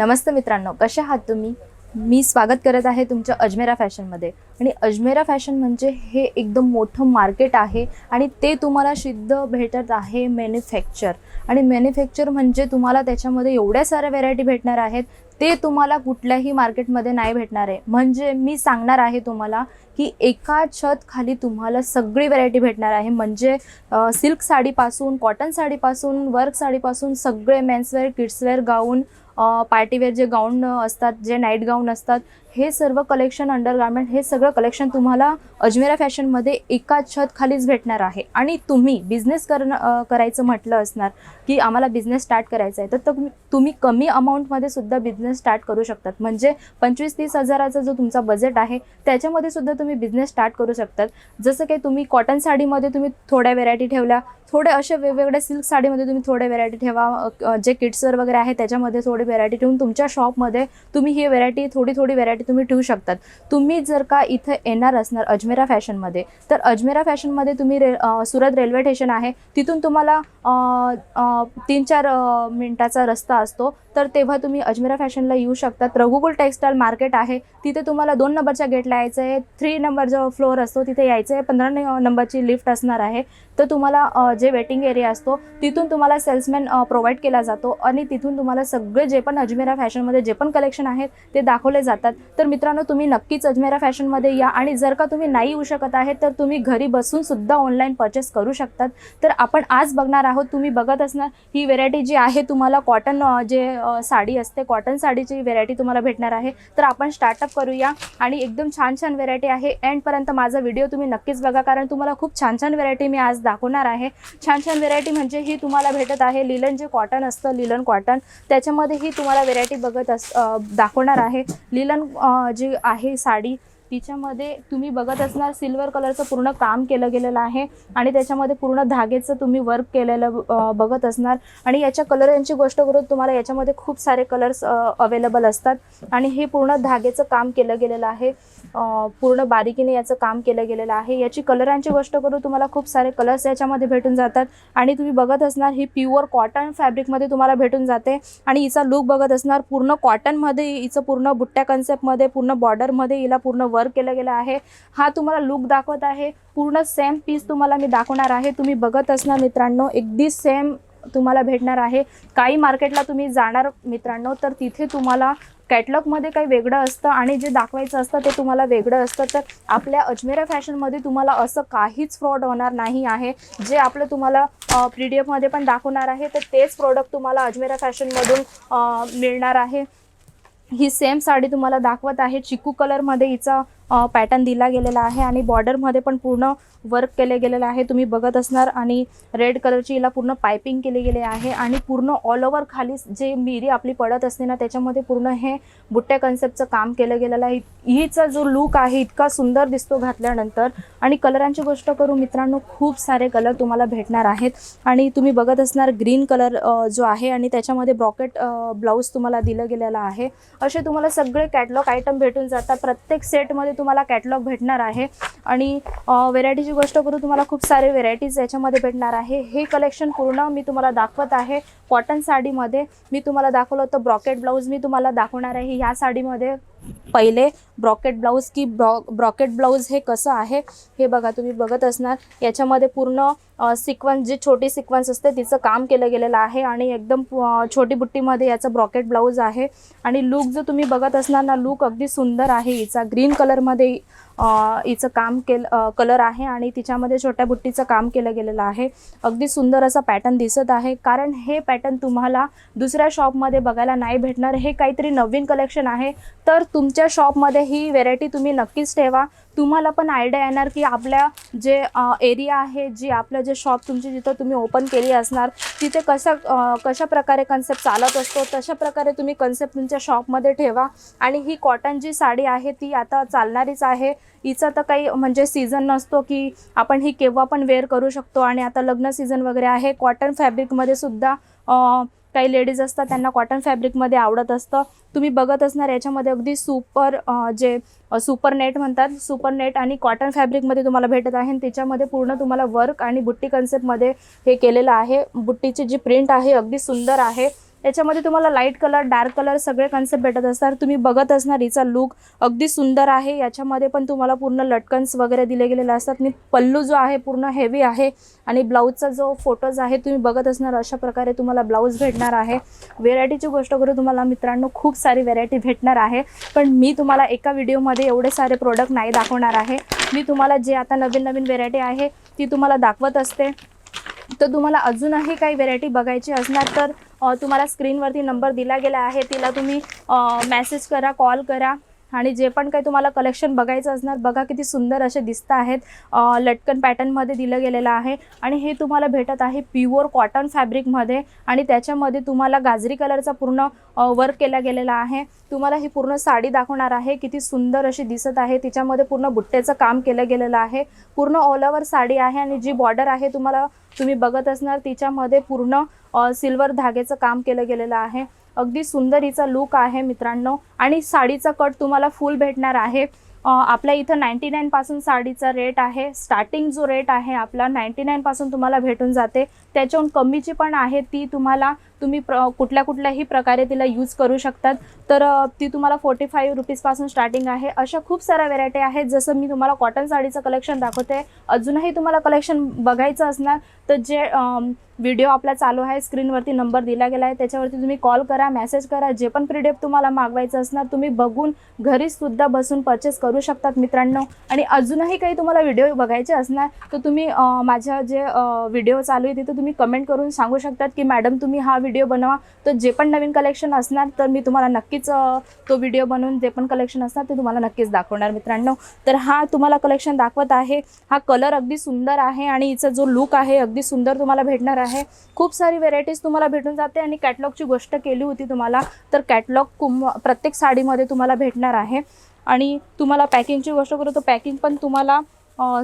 नमस्ते मित्रांनो कसे आहात तुम्ही? मी स्वागत करत आहे तुमच्या अजमेरा फॅशनमध्ये. आणि अजमेरा फॅशन म्हणजे हे एकदम मोठं मार्केट आहे आणि ते तुम्हाला सिद्ध भेटत आहे मॅन्युफॅक्चर. आणि मॅन्युफॅक्चर म्हणजे तुम्हाला त्याच्यामध्ये एवढ्या साऱ्या व्हेरायटी भेटणार आहेत ते तुम्हाला कुठल्याही मार्केटमध्ये नाही भेटणार आहे. म्हणजे मी सांगणार आहे तुम्हाला की एका छत खाली तुम्हाला सगळी व्हेरायटी भेटणार आहे. म्हणजे सिल्क साडीपासून कॉटन साडीपासून वर्क साडीपासून सगळे मेन्सवेअर किड्सवेअर गाऊन पार्टीवेअर जे गाऊन असतात जे नाईट गाऊन असतात हे सर्व कलेक्शन अंडर गार्मेंट हे सगळं कलेक्शन तुम्हाला अजमेरा फॅशनमध्ये एका छत खालीच भेटणार आहे. आणि तुम्ही बिझनेस करणं करायचं म्हटलं असणार की आम्हाला बिझनेस स्टार्ट करायचा आहे. तर तुम्ही कमी अमाऊंटमध्ये सुद्धा बिझनेस स्टार्ट करू शकतात. म्हणजे पंचवीस तीस हजाराचा जो तुमचा बजेट आहे त्याच्यामध्ये सुद्धा तुम्ही बिझनेस स्टार्ट करू शकतात. जसं की तुम्ही कॉटन साडीमध्ये तुम्ही थोड्या व्हेरायटी ठेवल्या थोडे असे वेगवेगळ्या सिल्क साडीमध्ये तुम्ही थोडे व्हेरायटी ठेवा. जे किट्सवर वगैरे आहे त्याच्यामध्ये थोडी व्हेरायटी ठेवून तुमच्या शॉपमध्ये तुम्ही ही व्हेरायटी थोडी थोडी व्हेरायटी तुम्ही ठेवू शकतात. तुम्ही जर का इथं येणार असणार अजमेरा फॅशनमध्ये तर अजमेरा फॅशनमध्ये तुम्ही रे सुरत रेल्वे स्टेशन आहे. तिथून तुम्हाला तीन चार मिनटाचा रस्ता असतो. तर तेव्हा तुम्ही अजमेरा फॅशनला येऊ शकतात. रघुकुल टेक्स्टाईल मार्केट आहे. तिथे तुम्हाला दोन नंबरच्या गेटला यायचं आहे थ्री नंबर जो फ्लोअर असतो तिथे यायचं आहे पंधरा नंबरची लिफ्ट असणार आहे. तर तुम्हाला जे वेटिंग एरिया असतो तिथून तुम्हाला सेल्समॅन प्रोव्हाइड केला जातो आणि तिथून तुम्हाला सगळे जे पण अजमेरा फॅशनमध्ये जे पण कलेक्शन आहेत ते दाखवले जातात. तर मित्रांनो तुम्ही नक्कीच अजमेरा फॅशनमध्ये या आणि जर का तुम्ही नाही येऊ शकत आहे तर तुम्ही घरी बसून सुद्धा ऑनलाईन परचेस करू शकतात. तर आपण आज बघणार आहोत तुम्ही बघत असणार ही व्हेरायटी जी आहे तुम्हाला कॉटन जे साडी असते कॉटन साडीची व्हेरायटी तुम्हाला भेटणार आहे. तर आपण स्टार्टअप करूया आणि एकदम छान छान व्हेरायटी आहे. एंडपर्यंत माझा व्हिडिओ तुम्ही नक्कीच बघा कारण तुम्हाला खूप छान छान व्हेरायटी मी आज दाखवणार आहे. छान छान व्हेरायटी म्हणजे ही तुम्हाला भेटत आहे. लिलन जे कॉटन असतं लिलन कॉटन त्याच्यामध्ये ही तुम्हाला व्हेरायटी बघत अस दाखवणार आहे. लिलन जी आहे साडी तिच्यामध्ये तुम्ही बघत असणार सिल्वर कलरचं पूर्ण काम केलं गेलेलं आहे आणि त्याच्यामध्ये पूर्ण धागेचं तुम्ही वर्क केलेलं बघत असणार. आणि याच्या कलर यांची गोष्ट करू तुम्हाला याच्यामध्ये खूप सारे कलर्स अवेलेबल असतात. आणि हे पूर्ण धागेचं काम केलं गेलेलं आहे. पूर्ण बारीकीने याचं काम केलं गेलेलं आहे. याची कलरांची गोष्ट करू तुम्हाला खूप सारे कलर्स याच्यामध्ये भेटून जातात. आणि तुम्ही बघत असणार ही प्युअर कॉटन फॅब्रिकमध्ये तुम्हाला भेटून जाते. आणि हिचा लुक बघत असणार पूर्ण कॉटनमध्ये हिचं पूर्ण बुट्ट्या कन्सेप्टमध्ये पूर्ण बॉर्डरमध्ये हिला पूर्ण वर्क केलं गेलं आहे. हा तुम्हाला लुक दाखवत आहे. पूर्ण सेम पीस तुम्हाला मी दाखवणार आहे. तुम्ही बघत असणार मित्रांनो अगदी सेम तुम्हाला भेटणार आहे. काही मार्केटला तुम्ही जाणार मित्रांनो तर तिथे तुम्हाला कॅटलॉगमध्ये काही वेगळं असतं आणि जे दाखवायचं असतं ते तुम्हाला वेगळं असतं. तर आपल्या अजमेरा फॅशनमध्ये तुम्हाला असं काहीच फ्रॉड होणार नाही आहे. जे आपलं तुम्हाला पी डी एफमध्ये पण दाखवणार आहे तर तेच प्रोडक्ट तुम्हाला अजमेरा फॅशनमधून मिळणार आहे. ही सेम साडी तुम्हाला दाखवत आहे. चिकू कलरमध्ये हिचा पॅटर्न दिला गेलेला आहे आणि बॉर्डरमध्ये पण पूर्ण वर्क केले गेलेलं आहे. तुम्ही बघत असणार आणि रेड कलरची हिला पूर्ण पायपिंग केली गेली आहे आणि पूर्ण ऑल ओव्हर खाली जे मिरी आपली पडत असते ना त्याच्यामध्ये पूर्ण हे बुट्ट्या कन्सेप्टचं काम केलं गेलेलं आहे. हिचा जो लुक आहे इतका सुंदर दिसतो घातल्यानंतर. आणि कलरांची गोष्ट करू मित्रांनो खूप सारे कलर तुम्हाला भेटणार आहेत. आणि तुम्ही बघत असणार ग्रीन कलर जो आहे आणि त्याच्यामध्ये ब्रॉकेट ब्लाऊज तुम्हाला दिलं गेलेलं आहे. असे तुम्हाला सगळे कॅटलॉग आयटम भेटून जातात. प्रत्येक सेटमध्ये तुम्हाला कॅटलॉग भेटणार आहे. आणि व्हेरायटीची गोष्ट करू तुम्हाला खूप सारे व्हेरायटीज याच्यामध्ये भेटणार आहे. हे कलेक्शन पूर्ण मी तुम्हाला दाखवत आहे. कॉटन साडीमध्ये मी तुम्हाला दाखवलं होतं. ब्रॉकेट ब्लाऊज मी तुम्हाला दाखवणार आहे. ह्या साडीमध्ये पहिले ब्रॉकेट ब्लाऊज की ब्रॉ ब्रॉकेट ब्लाऊज हे कसं आहे हे बघा तुम्ही बघत असणार. याच्यामध्ये पूर्ण सिक्वन्स जी छोटी सिक्वन्स असते तिचं काम केलं गेलेलं आहे आणि एकदम छोटी बुट्टीमध्ये याचं ब्रॉकेट ब्लाऊज आहे. आणि लूक जर तुम्ही बघत असणार ना लूक अगदी सुंदर आहे. हिचा ग्रीन कलरमध्ये हिचं काम केलं कलर आहे आणि तिच्यामध्ये छोट्या बुट्टीचं काम केलं गेलेलं आहे. अगदी सुंदर असा पॅटर्न दिसत आहे. कारण हे पॅटर्न तुम्हाला दुसऱ्या शॉपमध्ये बघायला नाही भेटणार. हे काहीतरी नवीन कलेक्शन आहे. तर तुमच्या शॉपमध्ये ही व्हेरायटी तुम्ही नक्कीच ठेवा. तुम्हाला पण आयडिया येणार की आपल्या जे एरिया आहे जी आपलं जे शॉप तुमची जिथं तुम्ही ओपन केली असणार तिथे कसं कशा प्रकारे कन्सेप्ट चालत असतो तशा प्रकारे तुम्ही कन्सेप्ट तुमच्या शॉपमध्ये ठेवा. आणि ही कॉटन जी साडी आहे ती आता चालणारीच आहे. हिचा तर काही म्हणजे सीझन नसतो की आपण ही केव्हा पण वेअर करू शकतो. आणि आता लग्न सीझन वगैरे आहे. कॉटन फॅब्रिकमध्ये सुद्धा काही लेडीज असतात त्यांना कॉटन फॅब्रिकमध्ये आवडत असतं. तुम्ही बघत असणार याच्यामध्ये अगदी सुपर जे सुपर नेट म्हणतात सुपर नेट आणि कॉटन फॅब्रिकमध्ये तुम्हाला भेटत आहे. आणि त्याच्यामध्ये पूर्ण तुम्हाला वर्क आणि बुट्टी कन्सेप्टमध्ये हे केलेलं आहे. बुट्टीची जी प्रिंट आहे अगदी सुंदर आहे. याच्यामध्ये तुम्हाला लाइट कलर डार्क कलर सगळे कन्सेप्ट भेटत असणार. तुम्ही बघत असणार हिचा लुक अगदी सुंदर आहे. याच्यामध्ये पण तुम्हाला पूर्ण लटकन्स वगैरे दिले गेलेले असतात. आणि पल्लू जो आहे पूर्ण हेवी आहे आणि ब्लाऊजचा जो फोटोज आहे तुम्ही बघत असणार अशा प्रकारे तुम्हाला ब्लाऊज भेटणार आहे. व्हेरायटीची गोष्ट करू तुम्हाला मित्रांनो खूप सारी व्हेरायटी भेटणार आहे. पण मी तुम्हाला एका व्हिडिओमध्ये एवढे सारे प्रोडक्ट नाही दाखवणार आहे. मी तुम्हाला जे आता नवीन नवीन व्हेरायटी आहे ती तुम्हाला दाखवत असते. तर तुम्हाला अजूनही काही व्हेरायटी बघायची असणार तर तुम्हाला स्क्रीनवरती नंबर दिला गेला आहे तिला तुम्ही मॅसेज करा कॉल करा. आणि जे पण काही तुम्हाला कलेक्शन बघायचं असणार बघा किती सुंदर असे दिसत आहेत. लटकन पॅटर्नमध्ये दिलं गेलेलं आहे. आणि हे तुम्हाला भेटत आहे प्युअर कॉटन फॅब्रिकमध्ये आणि त्याच्यामध्ये तुम्हाला गाजरी कलरचा पूर्ण वर्क केला गेलेला आहे. तुम्हाला ही पूर्ण साडी दाखवणार आहे. किती सुंदर अशी दिसत आहे. तिच्यामध्ये पूर्ण बुट्टेचं काम केलं गेलेलं आहे. पूर्ण ऑल ओव्हर साडी आहे आणि जी बॉर्डर आहे तुम्हाला तुम्ही बघत असणार तिच्यामध्ये पूर्ण सिल्वर धागेचं काम केलं गेलेलं आहे. अगदी सुंदर हिचा लुक आहे मित्रांनो. आणि साडीचा कट तुम्हाला फुल भेटणार आहे. आपल्या इथं नाईंटी नाईनपासून साडीचा रेट आहे. स्टार्टिंग जो रेट आहे आपला नाईंटी नाईनपासून तुम्हाला भेटून जाते. त्याच्याहून कमीची पण आहे ती तुम्हाला तुम्ही प्र कुठल्या कुठल्याही प्रकारे तिला यूज करू शकतात. तर ती तुम्हाला फोर्टी फाईव्ह रुपीजपासून स्टार्टिंग आहे. अशा खूप साऱ्या व्हेरायटी आहेत. जसं मी तुम्हाला कॉटन साडीचं कलेक्शन दाखवते. अजूनही तुम्हाला कलेक्शन बघायचं असणार तर जे व्हिडिओ आपला चालू आहे स्क्रीनवरती नंबर दिला गेला आहे त्याच्यावरती तुम्ही कॉल करा मेसेज करा जे पण प्रिडेप तुम्हाला मागवायचं असणार तुम्ही बघून घरीच सुद्धा बसून परचेस करू शकतात मित्रांनो. आणि अजूनही काही तुम्हाला व्हिडिओ बघायचे असणार तर तुम्ही माझ्या जे व्हिडिओ चालू आहे तिथे तुम्ही कमेंट करून सांगू शकतात की मॅडम तुम्ही हा व्हिडिओ बनवा. तर जे पण नवीन कलेक्शन असणार तर मी तुम्हाला नक्कीच तो व्हिडिओ बनवून जे पण कलेक्शन असणार ते तुम्हाला नक्कीच दाखवणार मित्रांनो. तर हा तुम्हाला कलेक्शन दाखवत आहे. हा कलर अगदी सुंदर आहे आणि हिचा जो लुक आहे अगदी सुंदर तुम्हाला भेटणार आहे. आहे. खूप सारी व्हेरायटीज तुम्हाला भेटून जाते आणि कॅटलॉगची गोष्ट केली होती तुम्हाला तर कॅटलॉग कुम प्रत्येक साडीमध्ये तुम्हाला भेटणार आहे. आणि तुम्हाला पॅकिंगची गोष्ट करू तर पॅकिंग पण तुम्हाला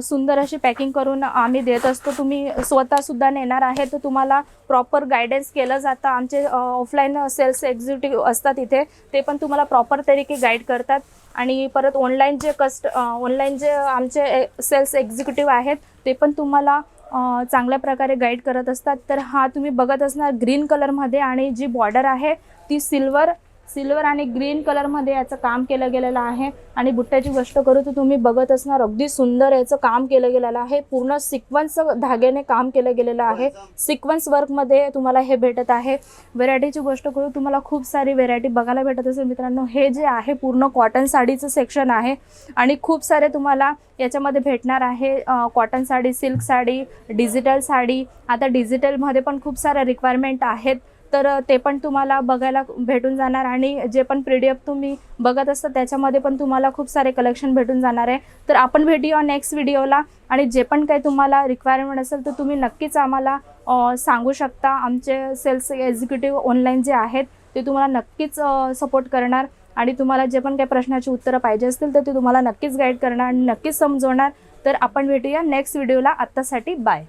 सुंदर अशी पॅकिंग करून आम्ही देत असतो. तुम्ही स्वतःसुद्धा नेणार आहे तर तुम्हाला प्रॉपर गायडन्स केलं जातं. आमचे ऑफलाईन सेल्स एक्झिक्युटिव्ह असतात इथे ते पण तुम्हाला प्रॉपर तरीके गाईड करतात. आणि परत ऑनलाईन जे कस्ट ऑनलाईन जे आमचे सेल्स एक्झिक्युटिव्ह आहेत ते पण तुम्हाला चांगल्या प्रकारे गाईड करत असतात. तर हा तुम्ही बघत असणार ग्रीन कलरमध्ये आणि जी बॉर्डर आहे ती सिल्वर सिल्वर आणि ग्रीन कलरमध्ये याचं काम केलं गेलेलं आहे. आणि बुट्ट्याची गोष्ट करू तर तुम्ही बघत असणार अगदी सुंदर याचं काम केलं गेलेलं आहे. पूर्ण सिक्वन्स धाग्याने काम केलं गेलेलं आहे. सिक्वन्स वर्कमध्ये तुम्हाला हे भेटत आहे. व्हेरायटीची गोष्ट करू तुम्हाला खूप सारी व्हेरायटी बघायला भेटत असेल. मित्रांनो हे जे आहे पूर्ण कॉटन साडीचं सेक्शन आहे. आणि खूप सारे तुम्हाला याच्यामध्ये भेटणार आहे cotton sari silk sari digital sari. आता डिजिटलमध्ये पण खूप साऱ्या रिक्वायरमेंट आहेत. तर ते पण तुम्हाला बघायला भेटून जाणार आणि जे पण पी डी एफ तुम्ही बघत असता त्याच्यामध्ये पण तुम्हाला खूप सारे कलेक्शन भेटून जाणार आहे. तर आपण भेटूया नेक्स्ट व्हिडिओला आणि जे पण काही तुम्हाला रिक्वायरमेंट असेल तर तुम्ही नक्कीच आम्हाला सांगू शकता. आमचे सेल्स एक्झिक्युटिव्ह ऑनलाईन जे आहेत ते तुम्हाला नक्कीच सपोर्ट करणार आणि तुम्हाला जे पण काही प्रश्नाची उत्तरं पाहिजे असतील तर ते तुम्हाला नक्कीच गाईड करणार आणि नक्कीच समजवणार. तर आपण भेटूया नेक्स्ट व्हिडिओला. आत्तासाठी बाय